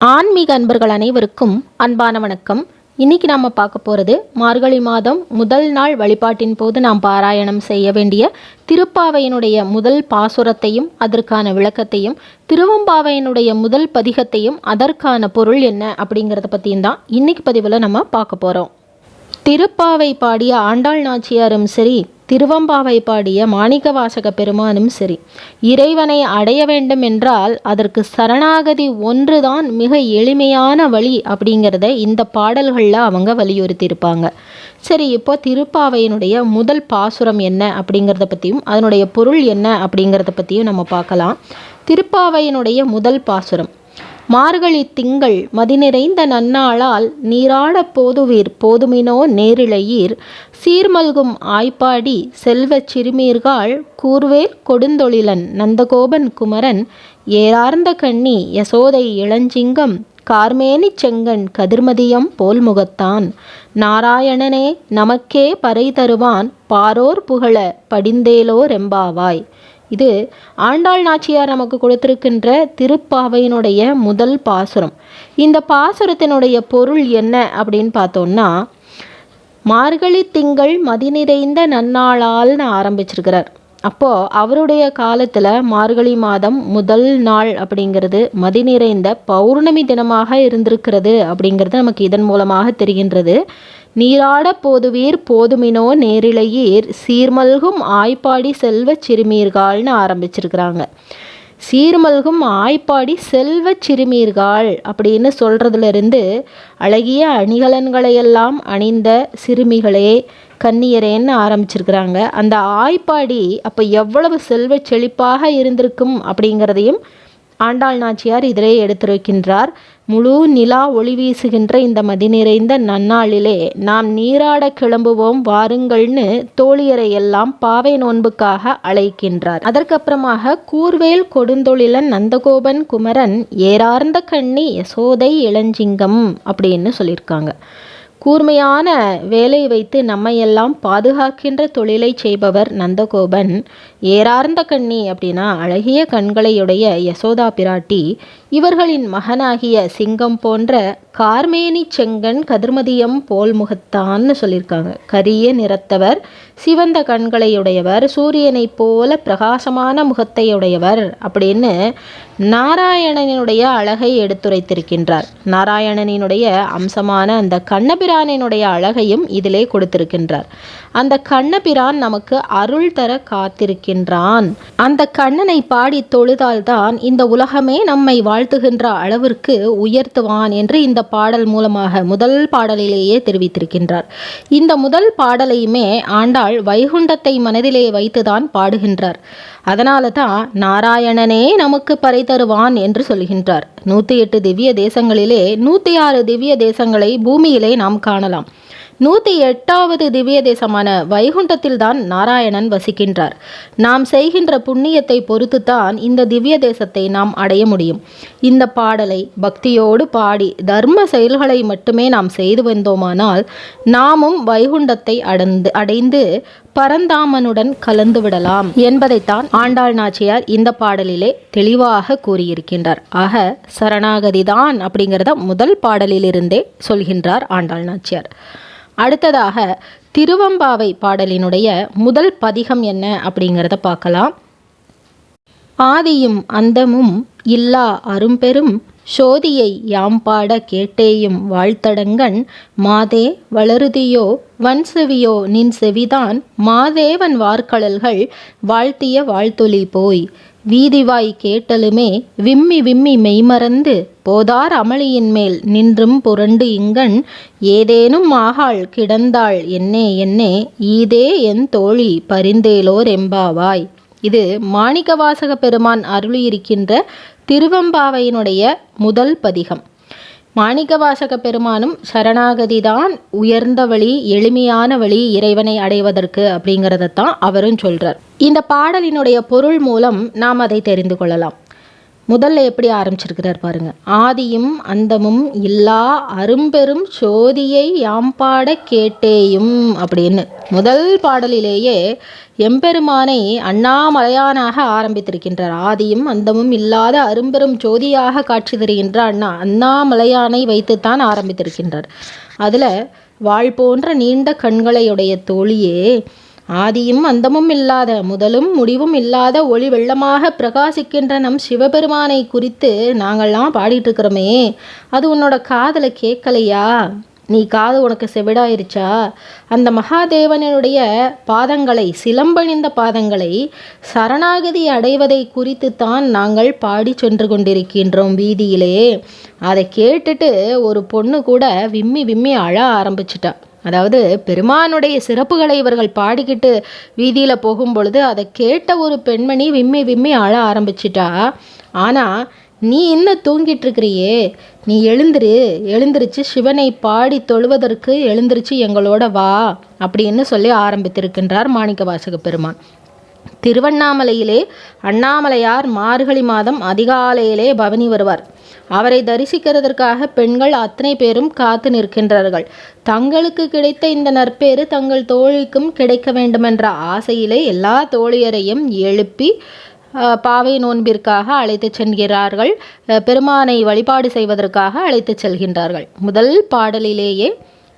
ஆன்மீக அன்பர்கள் அனைவருக்கும் அன்பான வணக்கம். இன்னைக்கு நாம் பார்க்க போகிறது மார்கழி மாதம் முதல் நாள் வழிபாட்டின் போது நாம் பாராயணம் செய்ய வேண்டிய திருப்பாவையினுடைய முதல் பாசுரத்தையும் அதற்கான விளக்கத்தையும் திருவம்பாவையினுடைய முதல் பதிகத்தையும் அதற்கான பொருள் என்ன அப்படிங்கிறத பற்றியும் தான் இன்னைக்கு பதிவில் நம்ம பார்க்க போகிறோம் திருப்பாவை பாடிய ஆண்டாள் நாச்சியாரும் சரி திருவம்பாவை பாடிய மாணிக்கவாசக பெருமானும் சரி இறைவனை அடைய வேண்டும் என்றால் அதற்கு சரணாகதி ஒன்றுதான் மிக எளிமையான வழி அப்படிங்கிறத இந்த பாடல்களில் அவங்க வலியுறுத்தியிருப்பாங்க. சரி இப்போ திருப்பாவையினுடைய முதல் பாசுரம் என்ன அப்படிங்கிறத பற்றியும் அதனுடைய பொருள் என்ன அப்படிங்கிறத பற்றியும் நம்ம பார்க்கலாம். திருப்பாவையினுடைய முதல் பாசுரம் மார்கழி திங்கள் மதிநிறைந்த நன்னாளால் நீராடப் போதுவீர் போதுமினோ நேரிழையீர். சீர்மல்கும் ஆய்ப்பாடி செல்வச் சிறுமீர்காள் கூர்வேல் கொடுந்தொழிலன் நந்தகோபன் குமரன். ஏறார்ந்த கண்ணி யசோதை இளஞ்சிங்கம் கார்மேனி செங்கன் கதிர்மதியம் போல் முகத்தான் நாராயணனே நமக்கே பறை தருவான் பாரோர் புகழ படிந்தேலோ ரெம்பாவாய் இது ஆண்டாள் நாச்சியார் நமக்கு கொடுத்திருக்கின்ற திருப்பாவையினுடைய முதல் பாசுரம். இந்த பாசுரத்தினுடைய பொருள் என்ன அப்படின்னு பார்த்தோம்னா மார்கழி திங்கள் மதி நிறைந்த நன்னாளால்னு ஆரம்பிச்சிருக்கிறார். அப்போது அவருடைய காலத்தில் மார்கழி மாதம் முதல் நாள் அப்படிங்கிறது மதி நிறைந்த பௌர்ணமி தினமாக இருந்திருக்கிறது அப்படிங்கிறது நமக்கு இதன் மூலமாக தெரிகின்றது. நீராட போதுவீர் போதுமினோ நேரிழையீர் சீர்மல்கும் ஆய்ப்பாடி செல்வ சிறுமீர்கால்னு ஆரம்பிச்சிருக்கிறாங்க. சீர்மல்கும் ஆய்ப்பாடி செல்வ சிறுமீர்கள் அப்படின்னு சொல்கிறதுலேருந்து அழகிய அணிகலன்களையெல்லாம் அணிந்த சிறுமிகளே கன்னியரேன்னு ஆரம்பிச்சிருக்கிறாங்க. அந்த ஆய்ப்பாடி அப்போ எவ்வளவு செல்வ செழிப்பாக இருந்திருக்கும் அப்படிங்கிறதையும் ஆண்டாள் நாச்சியார் இதிலே எடுத்துரைக்கின்றார். முழு நிலா ஒளி வீசுகின்ற இந்த மதி நிறைந்த நன்னாளிலே நாம் நீராட கிளம்புவோம் வாருங்கள்னு தோழியரை எல்லாம் பாவை நோன்புக்காக அழைக்கின்றார். அதற்கப்புறமாக கூர்வேல் கொடுந்தொழிலன் நந்தகோபன் குமரன் ஏறார்ந்த கண்ணி யசோதை இளஞ்சிங்கம் அப்படின்னு சொல்லியிருக்காங்க. கூர்மையான வேலை வைத்து நம்மையெல்லாம் பாதுகாக்கின்ற தொழிலை செய்பவர் நந்தகோபன். ஏறார்ந்த கண்ணி அப்படின்னா அழகிய கண்களையுடைய யசோதா பிராட்டி இவர்களின் மகனாகிய சிங்கம் போன்ற கார்மேனி செங்கன் கதிர்மதியம் போல் முகத்தான்னு சொல்லியிருக்காங்க. கரிய நிறத்தவர் சிவந்த கண்களையுடையவர் சூரியனைப் போல பிரகாசமான முகத்தையுடையவர் அப்படின்னு நாராயணனினுடைய அழகை எடுத்துரைத்திருக்கின்றார். நாராயணனினுடைய அம்சமான அந்த கண்ணபிரானினுடைய அழகையும் இதிலே கொடுத்திருக்கின்றார். அந்த கண்ணபிரான் நமக்கு அருள் தர காத்திருக்கின்றான். அந்த கண்ணனை பாடி தொழுதால்தான் இந்த உலகமே நம்மை வாழ்த்துகின்ற அளவிற்கு உயர்த்துவான் என்று இந்த பாடல் மூலமாக முதல் பாடலிலேயே தெரிவித்திருக்கின்றார். இந்த முதல் பாடலையுமே ஆண்டாள் வைகுண்டத்தை மனதிலே வைத்துதான் பாடுகின்றார். அதனால தான் நாராயணனே நமக்கு பறை தருவான் என்று சொல்கின்றார். நூற்றி எட்டு திவ்ய தேசங்களிலே நூற்றி ஆறு திவ்ய தேசங்களை பூமியிலே நாம் காணலாம். நூற்றி எட்டாவது திவ்ய தேசமான வைகுண்டத்தில் தான் நாராயணன் வசிக்கின்றார். நாம் செய்கின்ற புண்ணியத்தை பொறுத்துத்தான் இந்த திவ்ய தேசத்தை நாம் அடைய முடியும். இந்த பாடலை பக்தியோடு பாடி தர்ம செயல்களை மட்டுமே நாம் செய்து வந்தோமானால் நாமும் வைகுண்டத்தை அடைந்து அடைந்து பரந்தாமனுடன் கலந்து விடலாம் என்பதைத்தான் ஆண்டாள் நாச்சியார் இந்த பாடலிலே தெளிவாக கூறியிருக்கின்றார். ஆக சரணாகதிதான் அப்படிங்கிறத முதல் பாடலிலிருந்தே சொல்கின்றார் ஆண்டாள் நாச்சியார். அடுத்ததாக திருவம்பாவை பாடலினுடைய முதல் பதிகம் என்ன அப்படிங்கிறத பார்க்கலாம். ஆதியும் அந்தமும் இல்லா அரும்பெரும் சோதியை யாம் பாட கேட்டேயும் வாழ்த்தடங்கன் மாதே வளருதியோ வன்செவியோ நின் செவிதான் மாதேவன் வார்கழல்கள் வாழ்த்திய வாழ்த்தொலி போய். வீதிவாய் கேட்டலுமே விம்மி விம்மி மெய்மறந்து போதார் அமளியின் மேல் நின்றும் புரண்டு இங்கண் ஏதேனும் ஆகாள் கிடந்தாள் என்னே என்னே ஈதே என் தோழி பரிந்தேலோர் எம்பாவாய் இது மாணிக்கவாசக பெருமான் அருளியிருக்கின்ற திருவம்பாவையினுடைய முதல் பதிகம். மாணிக்கவாசக பெருமானும் சரணாகதி தான் உயர்ந்த வழி எளிமையான வழி இறைவனை அடைவதற்கு அப்படிங்கிறத தான் அவரும் சொல்கிறார் இந்த பாடலினுடைய பொருள் மூலம் நாம் அதை தெரிந்து கொள்ளலாம். முதல்ல எப்படி ஆரம்பிச்சிருக்கிறார் பாருங்க. ஆதியும் அந்தமும் இல்லா அரும்பெரும் சோதியை யாம்பாட கேட்டேயும் அப்படின்னு. முதல் பாடலிலேயே எம்பெருமானை அண்ணாமலையானாக ஆரம்பித்திருக்கின்றார். ஆதியும் அந்தமும் இல்லாத அரும்பெரும் ஜோதியாக காட்சி தருகின்ற அண்ணா அண்ணாமலையானை வைத்துத்தான் ஆரம்பித்திருக்கின்றார். அதில் வாழ் போன்ற நீண்ட கண்களையுடைய தோழியே ஆதியும் அந்தமும் இல்லாத முதலும் முடிவும் இல்லாத ஒளி வெள்ளமாக பிரகாசிக்கின்ற நம் சிவபெருமானை குறித்து நாங்கள்லாம் பாடிட்டு இருக்கிறோமே அது உன்னோட காதலை கேட்கலையா? நீ காது உனக்கு செவிடாயிருச்சா? அந்த மகாதேவனுடைய பாதங்களை சிலம்பணிந்த பாதங்களை சரணாகதி அடைவதை குறித்து தான் நாங்கள் பாடி சென்று கொண்டிருக்கின்றோம் வீதியிலே. அதை கேட்டுட்டு ஒரு பொண்ணு கூட விம்மி விம்மி அழ ஆரம்பிச்சிட்டா. அதாவது பெருமானுடைய சிறப்புகளை இவர்கள் பாடிக்கிட்டு வீதியில் போகும்பொழுது அதை கேட்ட ஒரு பெண்மணி விம்மி விம்மி அழ ஆரம்பிச்சிட்டா. ஆனால் நீ இன்னும் தூங்கிட்டு இருக்கிறியே நீ எழுந்திரு. எழுந்திருச்சு சிவனை பாடி தொழுவதற்கு எழுந்திருச்சு எங்களோட வா அப்படின்னு சொல்லி ஆரம்பித்திருக்கின்றார் மாணிக்க வாசக பெருமான். திருவண்ணாமலையிலே அண்ணாமலையார் மார்கழி மாதம் அதிகாலையிலே பவனி வருவார். அவரை தரிசிக்கிறதற்காக பெண்கள் அத்தனை பேரும் காத்து நிற்கின்றார்கள். தங்களுக்கு கிடைத்த இந்த நற்பேறு தங்கள் தோழிக்கும் கிடைக்க வேண்டுமென்ற ஆசையிலே எல்லா தோழியரையும் எழுப்பி பாவை நோன்பிற்காக அழைத்து செல்கிறார்கள். பெருமானை வழிபாடு செய்வதற்காக அழைத்து செல்கின்றார்கள். முதல் பாடலிலேயே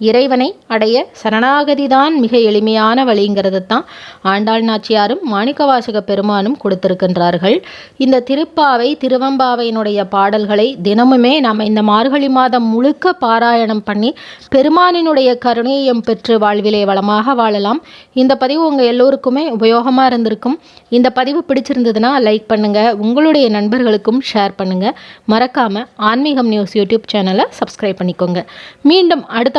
இறைவனை அடைய சரணாகதிதான் மிக எளிமையான வழிங்கிறது தான் ஆண்டாள் நாச்சியாரும் மாணிக்கவாசக பெருமானும் கொடுத்திருக்கின்றார்கள். இந்த திருப்பாவை திருவம்பாவையினுடைய பாடல்களை தினமுமே நாம் இந்த மார்கழி மாதம் முழுக்க பாராயணம் பண்ணி பெருமானினுடைய கருணையம் பெற்று வாழ்விலே வளமாக வாழலாம். இந்த பதிவு உங்கள் எல்லோருக்குமே உபயோகமாக இருந்திருக்கும். இந்த பதிவு பிடிச்சிருந்ததுன்னா லைக் பண்ணுங்கள் உங்களுடைய நண்பர்களுக்கும் ஷேர் பண்ணுங்கள் மறக்காமல் ஆன்மீகம் நியூஸ் யூடியூப் சேனலை சப்ஸ்கிரைப் பண்ணிக்கோங்க. மீண்டும் அடுத்த